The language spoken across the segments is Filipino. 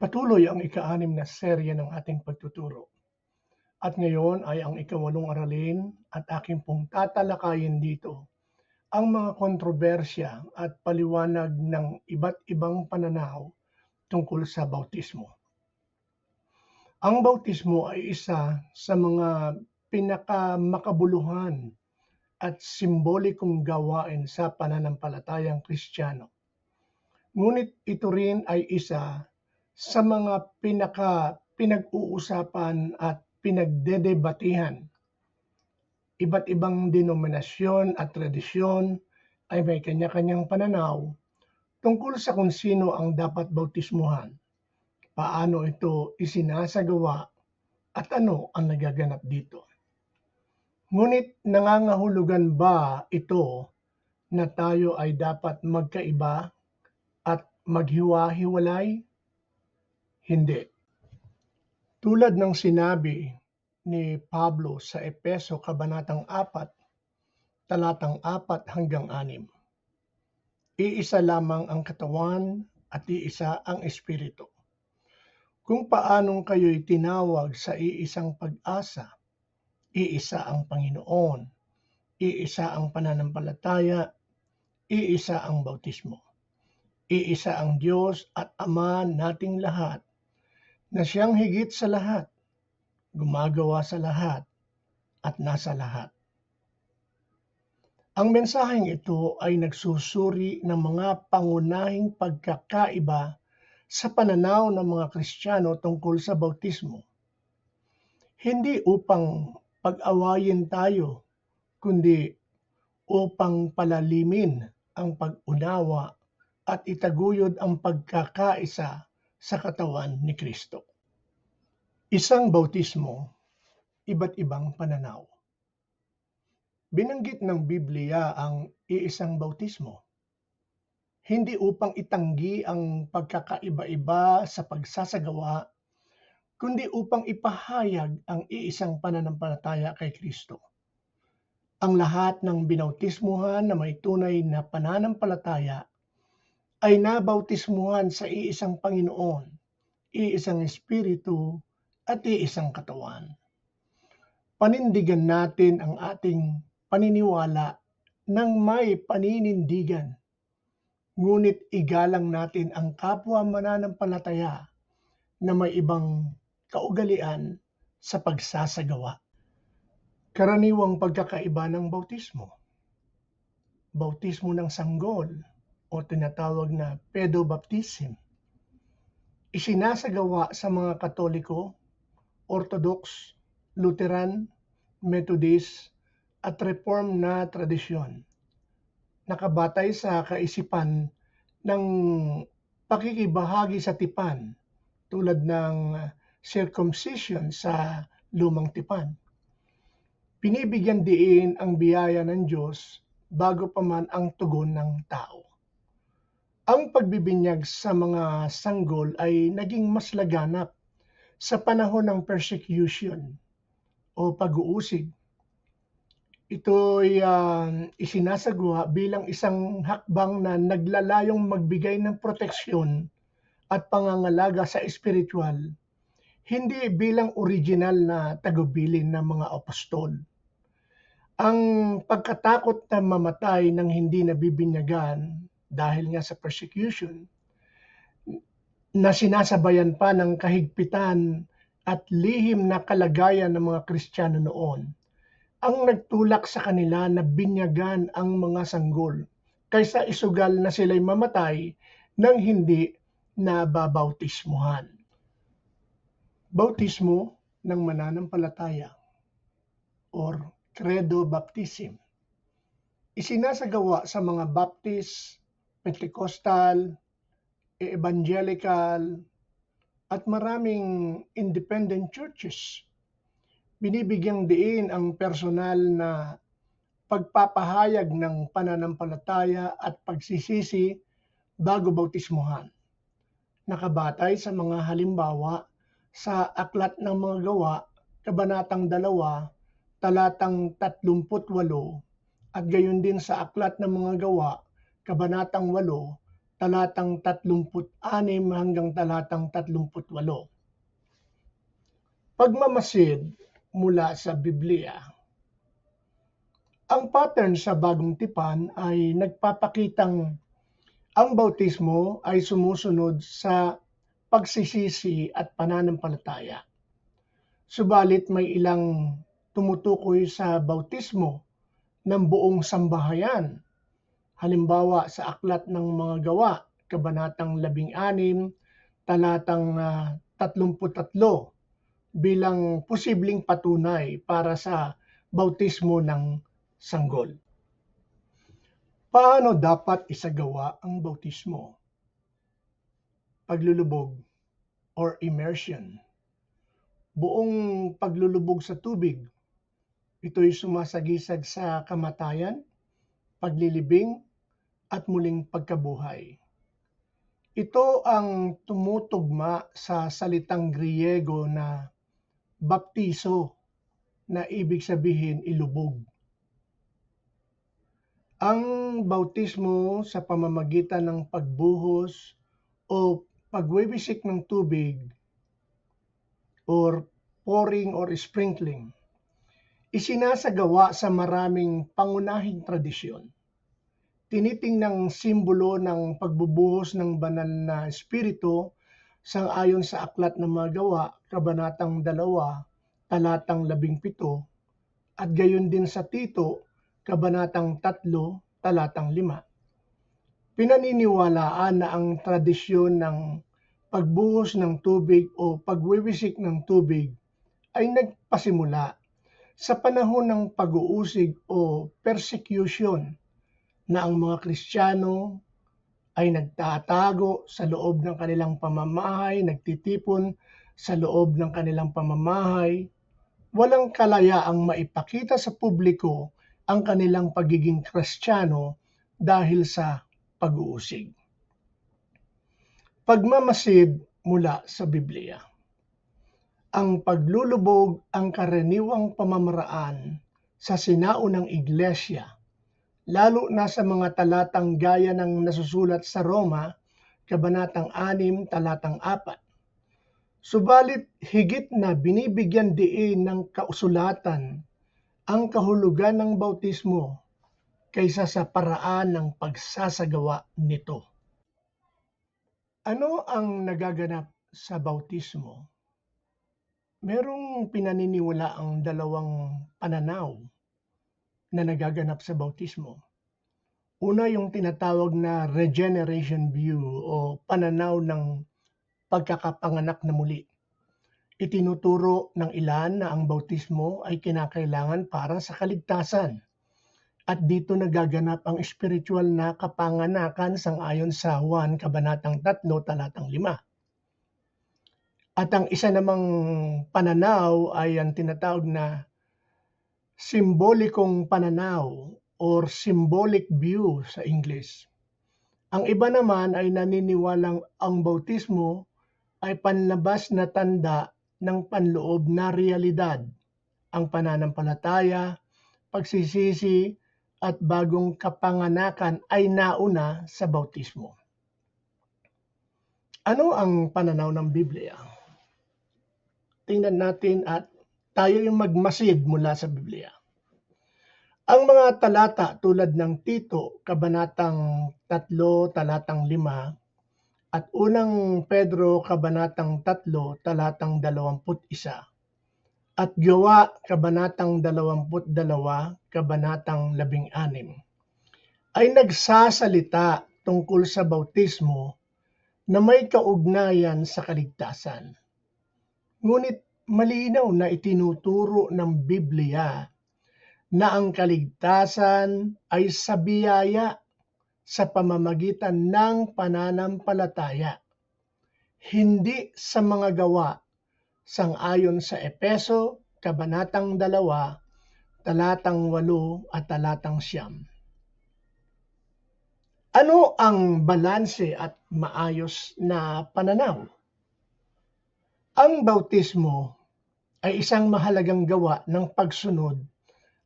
Patuloy ang ika-anim na serye ng ating pagtuturo. At ngayon ay ang ikawalong aralin at aking pong tatalakayin dito ang mga kontrobersya at paliwanag ng iba't ibang pananaw tungkol sa bautismo. Ang bautismo ay isa sa mga pinakamakabuluhan at simbolikong gawain sa pananampalatayang Kristiyano. Ngunit ito rin ay isa sa mga pinaka pinag-uusapan at pinagdedebatihan. Iba't ibang denominasyon at tradisyon ay may kanya-kanyang pananaw tungkol sa kung sino ang dapat bautismuhan, paano ito isinasagawa at ano ang nagaganap dito. Ngunit nangangahulugan ba ito na tayo ay dapat magkaiba at maghiwa-hiwalay? Hindi. Tulad ng sinabi ni Pablo sa Epeso Kabanatang 4, talatang 4 hanggang 6. Iisa lamang ang katawan at iisa ang espiritu. Kung paanong kayo'y tinawag sa iisang pag-asa, iisa ang Panginoon, iisa ang pananampalataya, iisa ang bautismo. Iisa ang Diyos at Ama nating lahat na siyang higit sa lahat, gumagawa sa lahat, at nasa lahat. Ang mensaheng ito ay nagsusuri ng mga pangunahing pagkakaiba sa pananaw ng mga Kristiyano tungkol sa bautismo. Hindi upang pag-awayin tayo, kundi upang palalimin ang pag-unawa at itaguyod ang pagkakaisa sa katawan ni Kristo. Isang bautismo, iba't ibang pananaw. Binanggit ng Biblia ang iisang bautismo. Hindi upang itanggi ang pagkakaiba-iba sa pagsasagawa, kundi upang ipahayag ang iisang pananampalataya kay Kristo. Ang lahat ng binautismuhan na may tunay na pananampalataya ay nabautismuhan sa iisang Panginoon, iisang Espiritu, at iisang katawan. Panindigan natin ang ating paniniwala ng may paninindigan. Ngunit igalang natin ang kapwa mananampalataya na may ibang kaugalian sa pagsasagawa. Karaniwang pagkakaiba ng bautismo. Bautismo ng sanggol, o tinatawag na pedobaptism. Isinasagawa sa mga Katoliko, Orthodox, Lutheran, Methodist at Reform na tradisyon. Nakabatay sa kaisipan ng pakikibahagi sa tipan tulad ng circumcision sa lumang tipan. Pinibigyan diin ang biyaya ng Diyos bago pa man ang tugon ng tao. Ang pagbibinyag sa mga sanggol ay naging mas laganap sa panahon ng persecution o pag-uusig. Ito'y uh, isinasagawa bilang isang hakbang na naglalayong magbigay ng proteksyon at pangangalaga sa espiritual, hindi bilang original na tagubilin ng mga apostol. Ang pagkatakot na mamatay ng hindi nabibinyagan dahil nga sa persecution na sinasabayan pa ng kahigpitan at lihim na kalagayan ng mga Kristiyano noon ang nagtulak sa kanila na binyagan ang mga sanggol kaysa isugal na sila'y mamatay nang hindi na babautismuhan. Bautismo ng mananampalataya or credo baptism isinasagawa sa mga Baptist, Pentecostal, Evangelical, at maraming independent churches. Binibigyang diin ang personal na pagpapahayag ng pananampalataya at pagsisisi bago bautismuhan. Nakabatay sa mga halimbawa sa Aklat ng Mga Gawa, Kabanatang 2, Talatang 38, at gayon din sa Aklat ng Mga Gawa, Kabanatang 8, talatang 36 hanggang talatang 38. Pagmamasid mula sa Biblia. Ang pattern sa bagong tipan ay nagpapakitang ang bautismo ay sumusunod sa pagsisisi at pananampalataya. Subalit may ilang tumutukoy sa bautismo ng buong sambahayan. Halimbawa sa Aklat ng Mga Gawa, Kabanatang 16, talatang uh, 33 bilang posibleng patunay para sa bautismo ng sanggol. Paano dapat isagawa ang bautismo? Paglulubog or immersion. Buong paglulubog sa tubig. Ito'y sumasagisag sa kamatayan, paglilibing, at muling pagkabuhay. Ito ang tumutugma sa salitang Griego na baptiso na ibig sabihin ilubog. Ang bautismo sa pamamagitan ng pagbuhos o pagwiwisik ng tubig or pouring or sprinkling isinasagawa sa maraming pangunahing tradisyon. Tinitingnang simbolo ng pagbubuhos ng banal na espiritu sang-ayon sa Aklat ng Mga Gawa, Kabanatang 2, Talatang 17, at gayon din sa Tito, Kabanatang 3, talatang 5. Pinaniniwalaan na ang tradisyon ng pagbuhos ng tubig o pagwiwisik ng tubig ay nagpasimula sa panahon ng pag-uusig o persecution na ang mga Kristiyano ay nagtatago sa loob ng kanilang pamamahay, nagtitipon sa loob ng kanilang pamamahay, walang kalayaang maipakita sa publiko ang kanilang pagiging kristyano dahil sa pag-uusig. Pagmamasid mula sa Biblia. Ang paglulubog ang karaniwang pamamaraan sa sinaunang iglesia, lalo na sa mga talatang gaya ng nasusulat sa Roma, Kabanatang 6, Talatang 4 Subalit higit na binibigyan diin ng kausulatan ang kahulugan ng bautismo kaysa sa paraan ng pagsasagawa nito. Ano ang nagaganap sa bautismo? Merong pinaniniwala ang dalawang pananaw na nagaganap sa bautismo. Una yung tinatawag na regeneration view o pananaw ng pagkakapanganak na muli. Itinuturo ng ilan na ang bautismo ay kinakailangan para sa kaligtasan. At dito nagaganap ang espiritual na kapanganakan sang-ayon sa Juan Kabanatang 3, Talatang 5. At ang isa namang pananaw ay ang tinatawag na simbolikong pananaw or symbolic view sa English. Ang iba naman ay naniniwalang ang bautismo ay panlabas na tanda ng panloob na realidad, ang pananampalataya, pagsisisi, at bagong kapanganakan ay nauna sa bautismo. Ano ang pananaw ng Biblia? Tingnan natin at tayo yung magmasid mula sa Biblia. Ang mga talata tulad ng Tito, Kabanatang 3, Talatang 5, at unang Pedro Kabanatang 3 talatang 21 at Gawa Kabanatang 22 Kabanatang 16 ay nagsasalita tungkol sa bautismo na may kaugnayan sa kaligtasan. Ngunit malinaw na itinuturo ng Biblia na ang kaligtasan ay sa biyaya sa pamamagitan ng pananampalataya, hindi sa mga gawa, sang-ayon sa Epeso, Kabanatang 2, talatang 8 at talatang 9. Ano ang balanse at maayos na pananaw? Ang bautismo ay isang mahalagang gawa ng pagsunod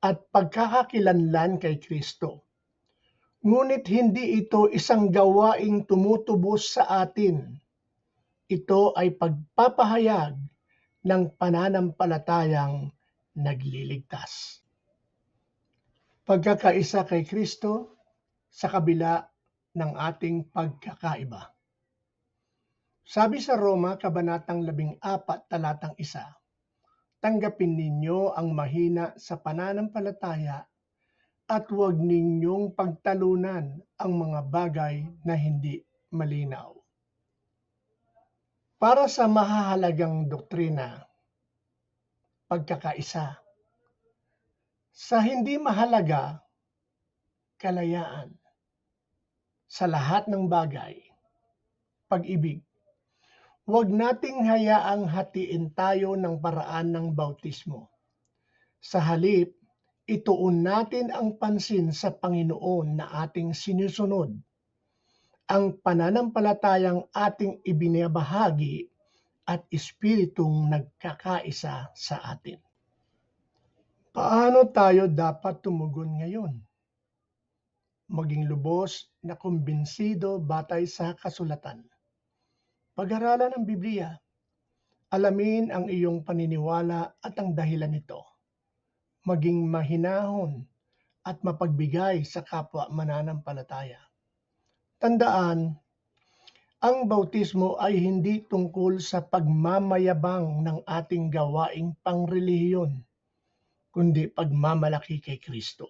at pagkakakilanlan kay Kristo Ngunit hindi ito isang gawaing tumutubos sa atin. Ito ay pagpapahayag ng pananampalatayang nagliligtas. Pagkakaisa kay Kristo sa kabila ng ating pagkakaiba. Sabi sa Roma, Kabanatang 14, Talatang 1, Tanggapin ninyo ang mahina sa pananampalataya at huwag ninyong pagtalunan ang mga bagay na hindi malinaw. Para sa mahahalagang doktrina, pagkakaisa. Sa hindi mahalaga, kalayaan. Sa lahat ng bagay, pag-ibig. Huwag nating hayaang hatiin tayo ng paraan ng bautismo. Sa halip, ituon natin ang pansin sa Panginoon na ating sinusunod. Ang pananampalatayang ating ibinabahagi at espiritong nagkakaisa sa atin. Paano tayo dapat tumugon ngayon? Maging lubos na kumbinsido batay sa kasulatan. Pag-aralan ang Biblia. Alamin ang iyong paniniwala at ang dahilan nito maging mahinahon at mapagbigay sa kapwa mananampalataya. Tandaan, ang bautismo ay hindi tungkol sa pagmamayabang ng ating gawaing pangrelihiyon, kundi pagmamalaki kay Kristo.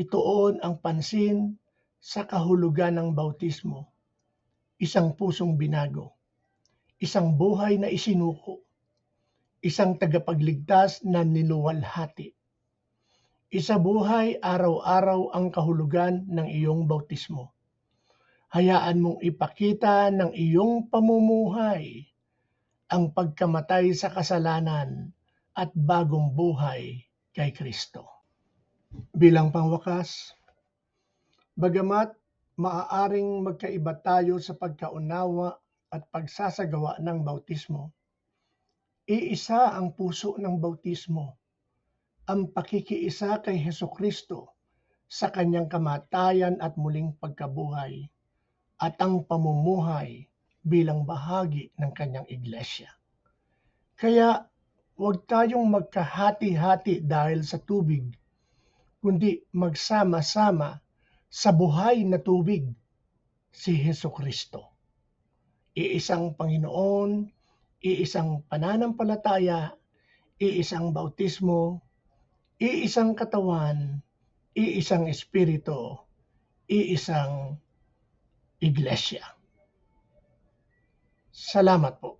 Itoon ang pansin sa kahulugan ng bautismo, isang pusong binago, isang buhay na isinuko, isang tagapagligtas na niluwalhati. Isa buhay araw-araw ang kahulugan ng iyong bautismo. Hayaan mong ipakita ng iyong pamumuhay ang pagkamatay sa kasalanan at bagong buhay kay Kristo. Bilang pangwakas, bagamat maaaring magkaiba tayo sa pagkaunawa at pagsasagawa ng bautismo, Iisa ang puso ng bautismo, ang pakikiisa kay Heso Kristo sa kanyang kamatayan at muling pagkabuhay at ang pamumuhay bilang bahagi ng kanyang iglesia. Kaya huwag tayong magkahati-hati dahil sa tubig, kundi magsama-sama sa buhay na tubig, si Heso Kristo. Iisang Panginoon, iisang pananampalataya, iisang bautismo, iisang katawan, iisang espiritu, iisang iglesia. Salamat po.